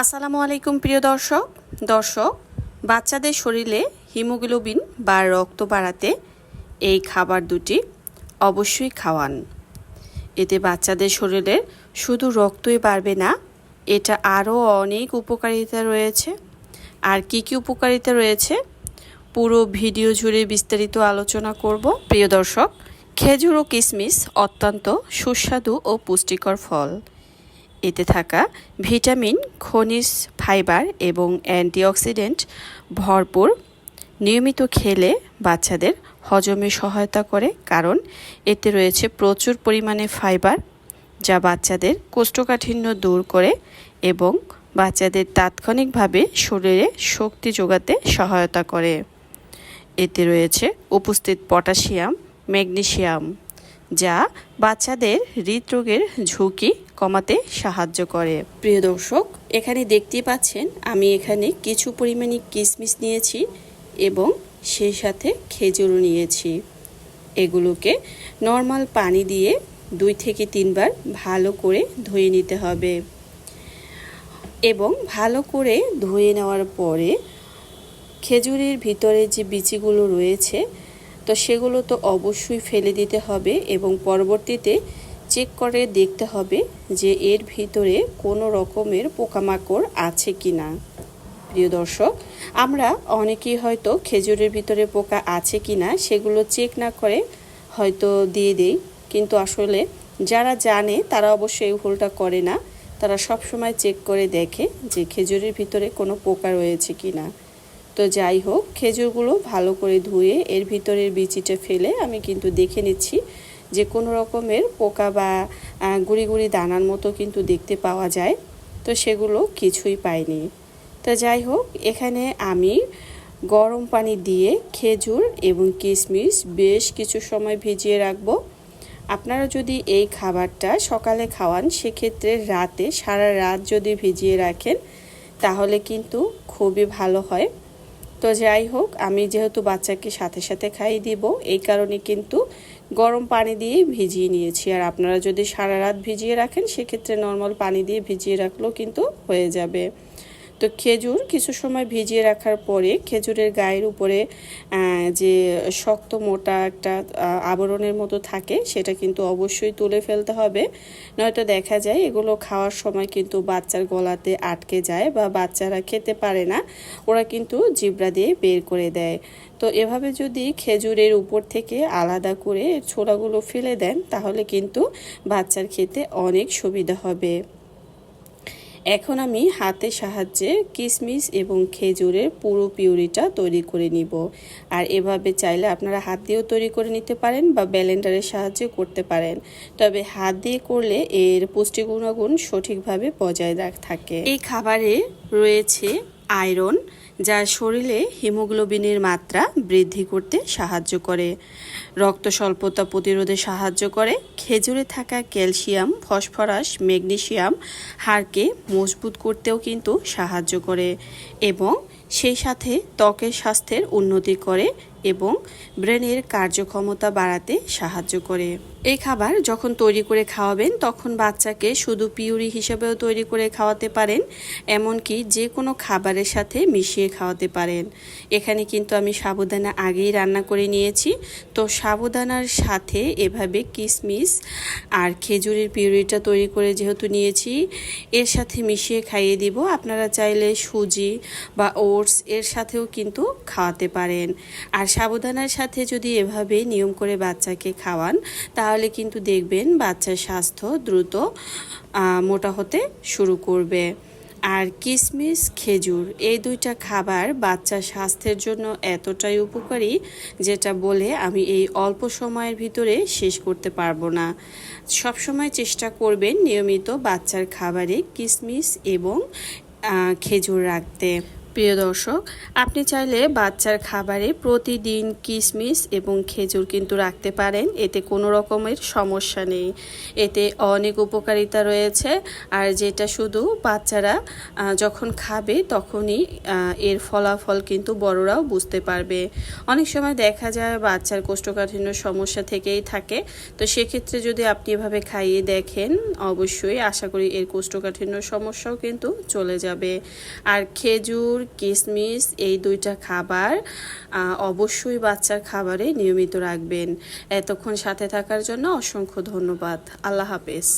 আসসালামু আলাইকুম, প্রিয় দর্শক। দর্শক, বাচ্চাদের শরীরে হিমোগ্লোবিন বা রক্ত বাড়াতে এই খাবার দুটি অবশ্যই খাওয়ান। এতে বাচ্চাদের শরীরে শুধু রক্তই বাড়বে না, এটা আরও অনেক উপকারিতা রয়েছে। আর কি কি উপকারিতা রয়েছে, পুরো ভিডিও জুড়ে বিস্তারিত আলোচনা করব। প্রিয় দর্শক, খেজুর ও কিশমিশ অত্যন্ত সুস্বাদু ও পুষ্টিকর ফল। এতে থাকা ভিটামিন, খনিজ, ফাইবার এবং অ্যান্টিঅক্সিডেন্ট ভরপুর। নিয়মিত খেলে বাচ্চাদের হজমে সহায়তা করে, কারণ এতে রয়েছে প্রচুর পরিমাণে ফাইবার যা বাচ্চাদের কোষ্ঠকাঠিন্য দূর করে এবং বাচ্চাদের তাৎক্ষণিকভাবে শরীরে শক্তি যোগাতে সহায়তা করে। এতে রয়েছে উপস্থিত পটাশিয়াম ম্যাগনেসিয়াম যা বাচ্চাদের হৃদরোগের ঝুঁকি কমাতে সাহায্য করে। প্রিয় দর্শক, এখানে দেখতে পাচ্ছেন, আমি এখানে কিছু পরিমাণে কিশমিশ নিয়েছি এবং সেই সাথে খেজুরও নিয়েছি। এগুলোকে নর্মাল পানি দিয়ে দুই থেকে তিনবার ভালো করে ধুয়ে নিতে হবে এবং ভালো করে ধুয়ে নেওয়ার পরে খেজুরের ভিতরে যে বিচিগুলো রয়েছে তো সেগুলো তো অবশ্যই ফেলে দিতে হবে এবং পরবর্তীতে চেক করে দেখতে হবে যে এর ভিতরে কোনো রকমের পোকামাকড় আছে কি না প্রিয় দর্শক, আমরা অনেকেই হয়তো খেজুরের ভিতরে পোকা আছে কি না সেগুলো চেক না করে হয়তো দিয়ে দেই। কিন্তু আসলে যারা জানে তারা অবশ্যই এই ভুলটা করে না। তারা সব সময় চেক করে দেখে যে খেজুরের ভিতরে কোনো পোকা রয়েছে কি না তো যাই হোক, খেজুরগুলো ভালো করে ধুয়ে এর ভিতরের বিচিটা ফেলে আমি কিন্তু দেখে নিচ্ছি যে কোনো রকমের পোকা বা গুড়ি গুড়ি দানার মতো কিন্তু দেখতে পাওয়া যায়। তো সেগুলো কিছুই পাইনি। তো যাই হোক, এখানে আমি গরম পানি দিয়ে খেজুর এবং কিশমিশ বেশ কিছু সময় ভিজিয়ে রাখব। আপনারা যদি এই খাবারটা সকালে খাওয়ান, সেক্ষেত্রে রাতে সারা রাত যদি ভিজিয়ে রাখেন, তাহলে কিন্তু খুবই ভালো হয়। তো যাই হোক, আমি যেহেতু বাচ্চাকে সাথে সাথে খাইয়ে দিব, এই কারণে কিন্তু গরম পানি দিয়ে ভিজিয়ে নিয়েছি। আর আপনারা যদি সারা রাত ভিজিয়ে রাখেন, সেক্ষেত্রে নর্মাল পানি দিয়ে ভিজিয়ে রাখলেও কিন্তু হয়ে যাবে। তো খেজুর কিছু সময় ভিজিয়ে রাখার পরে খেজুরের গায়ের উপরে যে শক্ত মোটা একটা আবরণের মতো থাকে, সেটা কিন্তু অবশ্যই তুলে ফেলতে হবে। নয়তো দেখা যায় এগুলো খাওয়ার সময় কিন্তু বাচ্চার গলাতে আটকে যায় বা বাচ্চারা খেতে পারে না। ওরা কিন্তু জিবরা দিয়ে বের করে দেয়। তো এভাবে যদি খেজুরের উপর থেকে আলাদা করে ছোলাগুলো ফেলে দেন, তাহলে কিন্তু বাচ্চার খেতে অনেক সুবিধা হবে। এখন আমি হাতের সাহায্যে কিশমিশ এবং খেজুরের পুরো পিউরিটা তৈরি করে নিব। আর এভাবে চাইলে আপনারা হাত দিয়েও তৈরি করে নিতে পারেন বা ব্যালেন্ডারের সাহায্যে করতে পারেন। তবে হাত দিয়ে করলে এর পুষ্টি গুণাগুণ সঠিকভাবে বজায় থাকে। এই খাবারে রয়েছে আয়রন যা শরীরে হিমোগ্লোবিনের মাত্রা বৃদ্ধি করতে সাহায্য করে। রক্ত স্বল্পতা প্রতিরোধে সাহায্য করে। খেজুরে থাকা ক্যালসিয়াম, ফসফরাস ম্যাগনেশিয়াম হাড়কে মজবুত করতেও কিন্তু সাহায্য করে এবং সেই সাথে ত্বকের স্বাস্থ্যের উন্নতি করে। এবং ব্রেনের কার্যক্ষমতা বাড়াতে সাহায্য করে। এই খাবার যখন তৈরি করে খাওয়াবেন, তখন বাচ্চাকে শুধু পিউরি হিসেবেও তৈরি করে খাওয়াতে পারেন, এমনকি যে কোনো খাবারের সাথে মিশিয়ে খাওয়াতে পারেন। এখানে কিন্তু আমি সাবুদানা আগেই রান্না করে নিয়েছি। তো সাবুদানার সাথে এভাবে কিশমিশ আর খেজুরের পিউরিটা তৈরি করে যেহেতু নিয়েছি, এর সাথে মিশিয়ে খাইয়ে দিব। আপনারা চাইলে সুজি বা ওটস এর সাথেও কিন্তু খাওয়াতে পারেন। আর সাবুদানার সাথে যদি এভাবে নিয়ম করে বাচ্চাকে খাওয়ান, তাহলে কিন্তু দেখবেন বাচ্চার স্বাস্থ্য দ্রুত মোটা হতে শুরু করবে। আর কিশমিশ খেজুর, এই দুইটা খাবার বাচ্চার স্বাস্থ্যের জন্য এতটাই উপকারী, যেটা বলে আমি এই অল্প সময়ের ভিতরে শেষ করতে পারব না। সবসময় চেষ্টা করবেন নিয়মিত বাচ্চার খাবারে কিশমিশ এবং খেজুর রাখতে। প্রিয় দর্শক, আপনি চাইলে বাচ্চার খাবারে প্রতিদিন কিশমিশ এবং খেজুর কিন্তু রাখতে পারেন। এতে কোনো রকমের সমস্যা নেই। এতে অনেক উপকারিতা রয়েছে। আর যেটা শুধু বাচ্চারা যখন খাবে তখনই এর ফলাফল কিন্তু বড়রাও বুঝতে পারবে। অনেক সময় দেখা যায় বাচ্চার কোষ্ঠকাঠিন্য সমস্যা থেকেই থাকে। তো সেক্ষেত্রে যদি আপনি এভাবে খাইয়ে দেখেন, অবশ্যই আশা করি এর কোষ্ঠকাঠিন্য সমস্যাও কিন্তু চলে যাবে। আর খেজুর কিশমিশ এই দুইটা খাবার অবশ্যই বাচ্চার খাবারে নিয়মিত রাখবেন। এতক্ষণ সাথে থাকার জন্য অসংখ্য ধন্যবাদ। আল্লাহ হাফেজ।